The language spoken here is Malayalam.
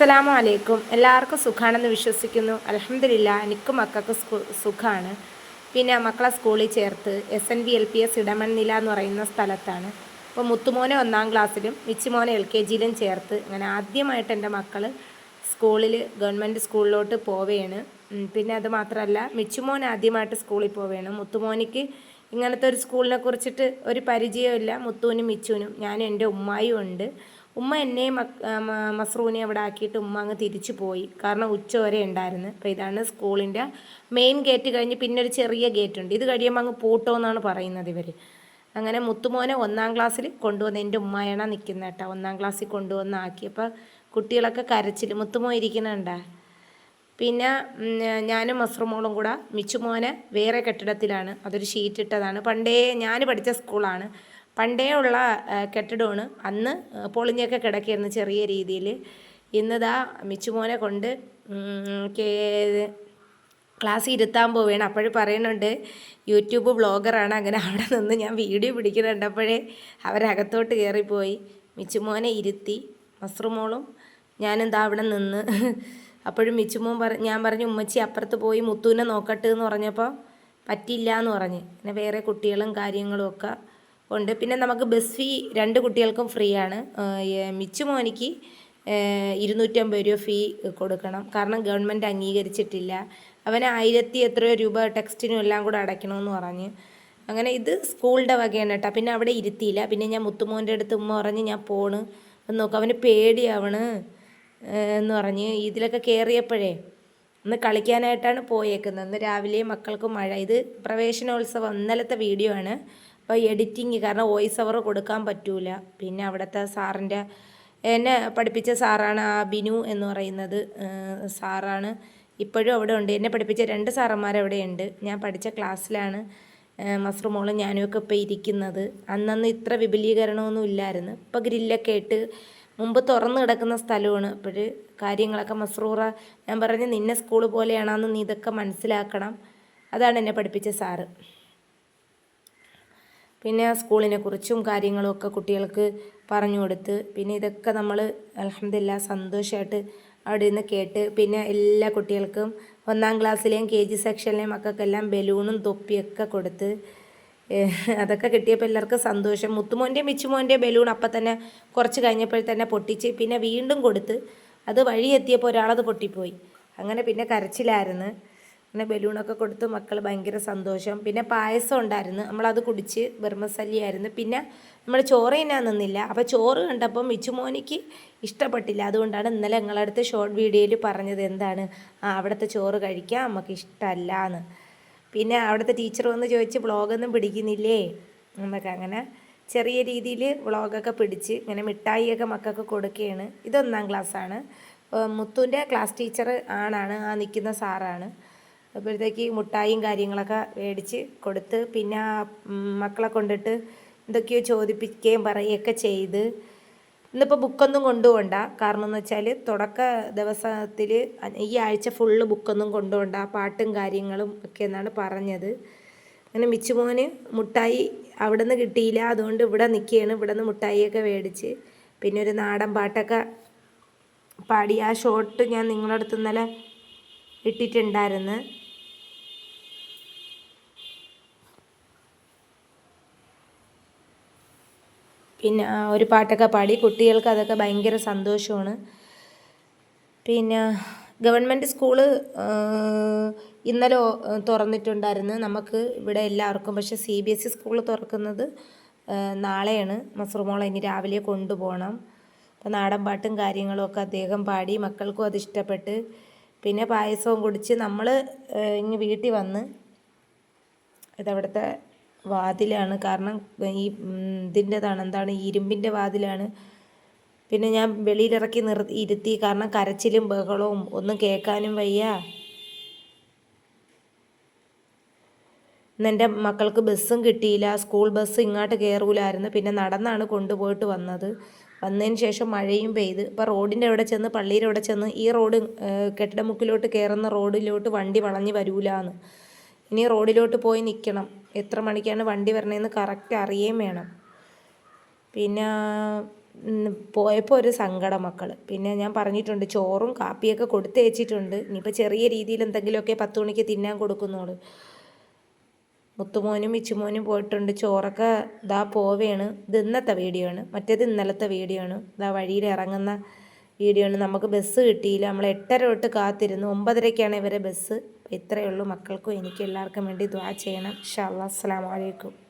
അസ്സലാമു അലൈക്കും. എല്ലാവർക്കും സുഖാണെന്ന് വിശ്വസിക്കുന്നു. അലഹമില്ല എനിക്കും മക്കൾക്ക് സുഖമാണ് പിന്നെ മക്കളെ സ്കൂളിൽ ചേർത്ത് S N V L P S Idamannila എന്ന് പറയുന്ന സ്ഥലത്താണ്. അപ്പോൾ മുത്തുമോനെ ഒന്നാം ക്ലാസ്സിലും മിച്ചുമോനെ എൽ കെ ജിയിലും ചേർത്ത് അങ്ങനെ ആദ്യമായിട്ട് എന്റെ മക്കൾ സ്കൂളിൽ ഗവൺമെന്റ് സ്കൂളിലോട്ട് പോവുകയാണ് പിന്നെ അത് മാത്രമല്ല മിച്ചുമോൻ ആദ്യമായിട്ട് സ്കൂളിൽ പോവുകയാണ് മുത്തുമോനിക്ക് ഇങ്ങനത്തെ ഒരു സ്കൂളിനെ കുറിച്ചിട്ട് ഒരു പരിചയമില്ല മുത്തുവിനും മിച്ചുവിനും ഞാനും എന്റെ ഉമ്മായും ഉണ്ട്. ഉമ്മ എന്നെയും മസ്റൂനെ അവിടെ ആക്കിയിട്ട് ഉമ്മ അങ്ങ് തിരിച്ചു പോയി. കാരണം ഉച്ച വരെ ഉണ്ടായിരുന്നു. അപ്പോൾ ഇതാണ് സ്കൂളിന്റെ മെയിൻ ഗേറ്റ് കഴിഞ്ഞ് പിന്നെ ഒരു ചെറിയ ഗേറ്റ് ഉണ്ട്. ഇത് കഴിയുമ്പോൾ അങ്ങ് പൂട്ടോ എന്നാണ് പറയുന്നത് ഇവർ അങ്ങനെ മുത്തുമോനെ ഒന്നാം ക്ലാസ്സിൽ കൊണ്ടുവന്ന് എന്റെ ഉമ്മയാണ് നിൽക്കുന്നത് കേട്ടോ. ഒന്നാം ക്ലാസ്സിൽ കൊണ്ടുവന്ന് ആക്കിയപ്പോൾ കുട്ടികളൊക്കെ കരച്ചിൽ മുത്തുമോ ഇരിക്കുന്നുണ്ടാ? പിന്നെ ഞാനും മസ്റുമോളും കൂടെ മിച്ചുമോനെ വേറെ കെട്ടിടത്തിലാണ്. അതൊരു ഷീറ്റ് ഇട്ടതാണ്. പണ്ടേ ഞാൻ പഠിച്ച സ്കൂളാണ് പണ്ടേ ഉള്ള കെട്ടിടമാണ്. അന്ന് പൊളിഞ്ഞൊക്കെ കിടക്കുന്ന ചെറിയ രീതിയിൽ ഇന്നതാ മിച്ചുമോനെ കൊണ്ട് ക്ലാസ് ഇരുത്താൻ പോവുകയാണ്. അപ്പോഴും പറയുന്നുണ്ട് യൂട്യൂബ് വ്ളോഗറാണ്. അങ്ങനെ അവിടെ നിന്ന് ഞാൻ വീഡിയോ പിടിക്കുന്നുണ്ട്. അപ്പോഴേ അവരകത്തോട്ട് കയറിപ്പോയി. മിച്ചുമോനെ ഇരുത്തി മസ്രുമോളും ഞാനും അവിടെ നിന്ന്. അപ്പോഴും മിച്ചുമോൻ പറ ഞാൻ പറഞ്ഞു ഉമ്മച്ചി അപ്പുറത്ത് പോയി മുത്തുവിനെ നോക്കട്ടെ എന്ന് പറഞ്ഞപ്പോൾ പറ്റില്ല എന്ന് പറഞ്ഞ്. പിന്നെ വേറെ കുട്ടികളും കാര്യങ്ങളും ഒക്കെ ഉണ്ട്. പിന്നെ നമുക്ക് ബസ് ഫീ രണ്ട് കുട്ടികൾക്കും ഫ്രീ ആണ് മിച്ചു മോനിക്ക് ഇരുന്നൂറ്റമ്പത് രൂപ ഫീ കൊടുക്കണം. കാരണം ഗവൺമെന്റ് അംഗീകരിച്ചിട്ടില്ല. അവന് ആയിരത്തി എത്രയോ രൂപ ടെക്സ്റ്റിനും എല്ലാം കൂടെ അടയ്ക്കണമെന്ന് പറഞ്ഞ്. അങ്ങനെ ഇത് സ്കൂളിന്റെ വകയാണ് കേട്ടോ. പിന്നെ അവിടെ ഇരുത്തിയില്ല. പിന്നെ ഞാൻ മുത്തുമോന്റെ അടുത്ത് ഉമ്മ പറഞ്ഞ് ഞാൻ പോണ്. എന്ന് നോക്കും അവന് പേടിയാവണ് എന്ന് പറഞ്ഞ് ഇതിലൊക്കെ കയറിയപ്പോഴേ ഒന്ന് കളിക്കാനായിട്ടാണ് പോയേക്കുന്നത്. ഇന്ന് രാവിലെ മക്കൾക്ക് മഴ. ഇത് പ്രവേശനോത്സവം ഇന്നലത്തെ വീഡിയോ ആണ്. അപ്പോൾ എഡിറ്റിങ് കാരണം വോയിസ് ഓവർ കൊടുക്കാൻ പറ്റൂല. പിന്നെ അവിടുത്തെ സാറിന്റെ എന്നെ പഠിപ്പിച്ച സാറാണ് ആ ബിനു എന്ന് പറയുന്നത്. സാറാണ് ഇപ്പോഴും അവിടെ ഉണ്ട്. എന്നെ പഠിപ്പിച്ച രണ്ട് സാറന്മാർ അവിടെ ഉണ്ട്. ഞാൻ പഠിച്ച ക്ലാസ്സിലാണ് മസ്റുമോളും ഞാനും ഒക്കെ ഇപ്പോൾ ഇരിക്കുന്നത്. അന്നന്ന് ഇത്ര വിപുലീകരണമൊന്നും ഇല്ലായിരുന്നു. ഇപ്പോൾ ഗ്രില്ലൊക്കെ ഇട്ട് മുമ്പ് തുറന്നു കിടക്കുന്ന സ്ഥലമാണ്. അപ്പോൾ കാര്യങ്ങളൊക്കെ മസ്റൂറ ഞാൻ പറഞ്ഞു നിന്നെ സ്കൂൾ പോലെയാണെന്ന് നീ ഇതൊക്കെ മനസ്സിലാക്കണം. അതാണ് എന്നെ പഠിപ്പിച്ച സാറ്. പിന്നെ ആ സ്കൂളിനെ കുറിച്ചും കാര്യങ്ങളും ഒക്കെ കുട്ടികൾക്ക് പറഞ്ഞു കൊടുത്ത് പിന്നെ ഇതൊക്കെ നമ്മൾ അലഹമില്ല സന്തോഷമായിട്ട് അവിടെ നിന്ന് കേട്ട് പിന്നെ എല്ലാ കുട്ടികൾക്കും ഒന്നാം ക്ലാസ്സിലെയും കെ ജി സെക്ഷനിലെയും മക്കൾക്കെല്ലാം ബലൂണും തൊപ്പിയൊക്കെ കൊടുത്ത് അതൊക്കെ കിട്ടിയപ്പോൾ എല്ലാവർക്കും സന്തോഷം. മുത്തുമോന്റെ മിച്ചുമോന്റെ ബലൂൺ അപ്പം തന്നെ കുറച്ച് കഴിഞ്ഞപ്പോൾ തന്നെ പൊട്ടിച്ച് പിന്നെ വീണ്ടും കൊടുത്ത് അത് വഴി എത്തിയപ്പോൾ ഒരാളത് പൊട്ടിപ്പോയി. അങ്ങനെ പിന്നെ കരച്ചിലായിരുന്നു. അങ്ങനെ ബലൂണൊക്കെ കൊടുത്ത് മക്കൾ ഭയങ്കര സന്തോഷം. പിന്നെ പായസം ഉണ്ടായിരുന്നു. നമ്മളത് കുടിച്ച് ബർമസല്ലിയായിരുന്നു. പിന്നെ നമ്മൾ ചോറ് തിന്നാൻ നിന്നില്ല. അപ്പോൾ ചോറ് കണ്ടപ്പം മിച്ചുമോനിക്ക് ഇഷ്ടപ്പെട്ടില്ല. അതുകൊണ്ടാണ് ഇന്നലെ ഞങ്ങളടുത്ത് ഷോർട്ട് വീഡിയോയിൽ പറഞ്ഞത് എന്താണ്? ആ അവിടുത്തെ ചോറ് കഴിക്കാൻ നമുക്ക് ഇഷ്ടമല്ല എന്ന് പിന്നെ അവിടുത്തെ ടീച്ചർ വന്ന് ചോദിച്ച് വ്ളോഗൊന്നും പിടിക്കുന്നില്ലേ? എന്നൊക്കെ അങ്ങനെ ചെറിയ രീതിയിൽ വ്ളോഗൊക്കെ പിടിച്ച് ഇങ്ങനെ മിഠായിയൊക്കെ മക്കൾക്ക് കൊടുക്കുകയാണ് ഇതൊന്നാം ക്ലാസ്സാണ്. മുത്തുവിന്റെ ക്ലാസ് ടീച്ചർ ആണാണ്. ആ നിൽക്കുന്ന സാറാണ്. അപ്പോഴത്തേക്ക് മുട്ടായും കാര്യങ്ങളൊക്കെ മേടിച്ച് കൊടുത്ത് പിന്നെ മക്കളെ കൊണ്ടിട്ട് എന്തൊക്കെയോ ചോദിപ്പിക്കുകയും പറയുകയൊക്കെ ചെയ്ത്. ഇന്നിപ്പോൾ ബുക്കൊന്നും കൊണ്ടുപോകണ്ട കാരണം എന്ന് വെച്ചാൽ തുടക്ക ദിവസത്തിൽ ഈ ആഴ്ച ഫുള്ള് ബുക്കൊന്നും കൊണ്ടുപോകണ്ട പാട്ടും കാര്യങ്ങളും ഒക്കെ എന്നാണ് പറഞ്ഞത്. അങ്ങനെ മിച്ചുമോന് മുട്ടായി അവിടെ നിന്ന് കിട്ടിയില്ല. അതുകൊണ്ട് ഇവിടെ നിൽക്കുകയാണ്. ഇവിടെ നിന്ന് മുട്ടായിയൊക്കെ മേടിച്ച്. പിന്നെ ഒരു നാടൻ പാട്ടൊക്കെ പാടി. ആ ഷോട്ട് ഞാൻ നിങ്ങളുടെ ഇന്നലെ ഇട്ടിട്ടുണ്ടായിരുന്നു. പിന്നെ ഒരു പാട്ടൊക്കെ പാടി. കുട്ടികൾക്ക് അതൊക്കെ ഭയങ്കര സന്തോഷമാണ്. പിന്നെ ഗവൺമെന്റ് സ്കൂൾ ഇന്നലെ തുറന്നിട്ടുണ്ടായിരുന്നു. നമുക്ക് ഇവിടെ എല്ലാവർക്കും പക്ഷെ C B S E school തുറക്കുന്നത് നാളെയാണ്. മസ്റുമോളെ ഇനി രാവിലെ കൊണ്ടുപോകണം. അപ്പോൾ നാടൻ പാട്ടും കാര്യങ്ങളുമൊക്കെ അദ്ദേഹം പാടി മക്കൾക്കും അത് ഇഷ്ടപ്പെട്ട്. പിന്നെ പായസവും കുടിച്ച് നമ്മൾ ഇങ്ങ് വീട്ടിൽ വന്ന് ഇതവിടുത്തെ വാതിലാണ്. കാരണം ഈ ഇതിന്റെതാണ് എന്താണ് ഇരുമ്പിന്റെ വാതിലാണ്. പിന്നെ ഞാൻ വെളിയിലിറക്കി നിർ ഇരുത്തി. കാരണം കരച്ചിലും ബഹളവും ഒന്നും കേൾക്കാനും വയ്യ. ഇന്ന് എന്റെ മക്കൾക്ക് ബസ്സും കിട്ടിയില്ല. സ്കൂൾ ബസ് ഇങ്ങോട്ട് കയറൂലായിരുന്നു പിന്നെ നടന്നാണ് കൊണ്ടുപോയിട്ട് വന്നത്. വന്നതിന് ശേഷം മഴയും പെയ്ത്. ഇപ്പോൾ റോഡിന്റെ അവിടെ ചെന്ന് പള്ളിയുടെ അവിടെ ചെന്ന് ഈ റോഡ് കെട്ടിടമുക്കിലോട്ട് കയറുന്ന റോഡിലോട്ട് വണ്ടി വളഞ്ഞ് വരൂലാന്ന്. ഇനി റോഡിലോട്ട് പോയി നിൽക്കണം. എത്ര മണിക്കാണ് വണ്ടി വരണതെന്ന് കറക്റ്റ് അറിയുകയും വേണം. പിന്നെ പോയപ്പോൾ ഒരു സങ്കടം മക്കൾ പിന്നെ ഞാൻ പറഞ്ഞിട്ടുണ്ട് ചോറും കാപ്പിയൊക്കെ കൊടുത്തയച്ചിട്ടുണ്ട്. ഇനിയിപ്പോൾ ചെറിയ രീതിയിൽ എന്തെങ്കിലുമൊക്കെ പത്ത് മണിക്ക് തിന്നാൻ കൊടുക്കുന്നുള്ളൂ മുത്തുമോനും ഇച്ചുമോനും പോയിട്ടുണ്ട് ചോറൊക്കെ ഇതാ പോവുകയാണ് ഇത് ഇന്നത്തെ വീഡിയോ ആണ്. മറ്റേത് ഇന്നലത്തെ വീഡിയോ ആണ്. ഇതാ വഴിയിൽ ഇറങ്ങുന്ന വീഡിയോ ആണ്. നമുക്ക് ബസ് കിട്ടിയില്ല. നമ്മൾ എട്ടര തൊട്ട് കാത്തിരുന്നു. ഒമ്പതരയ്ക്കാണ് ഇവരെ ബസ്. ഇത്രയേ ഉള്ളൂ. മക്കൾക്കും എനിക്കും എല്ലാവർക്കും വേണ്ടി ദ്വാ ചെയ്യണം. ഷാ അസ്സാം വലൈക്കും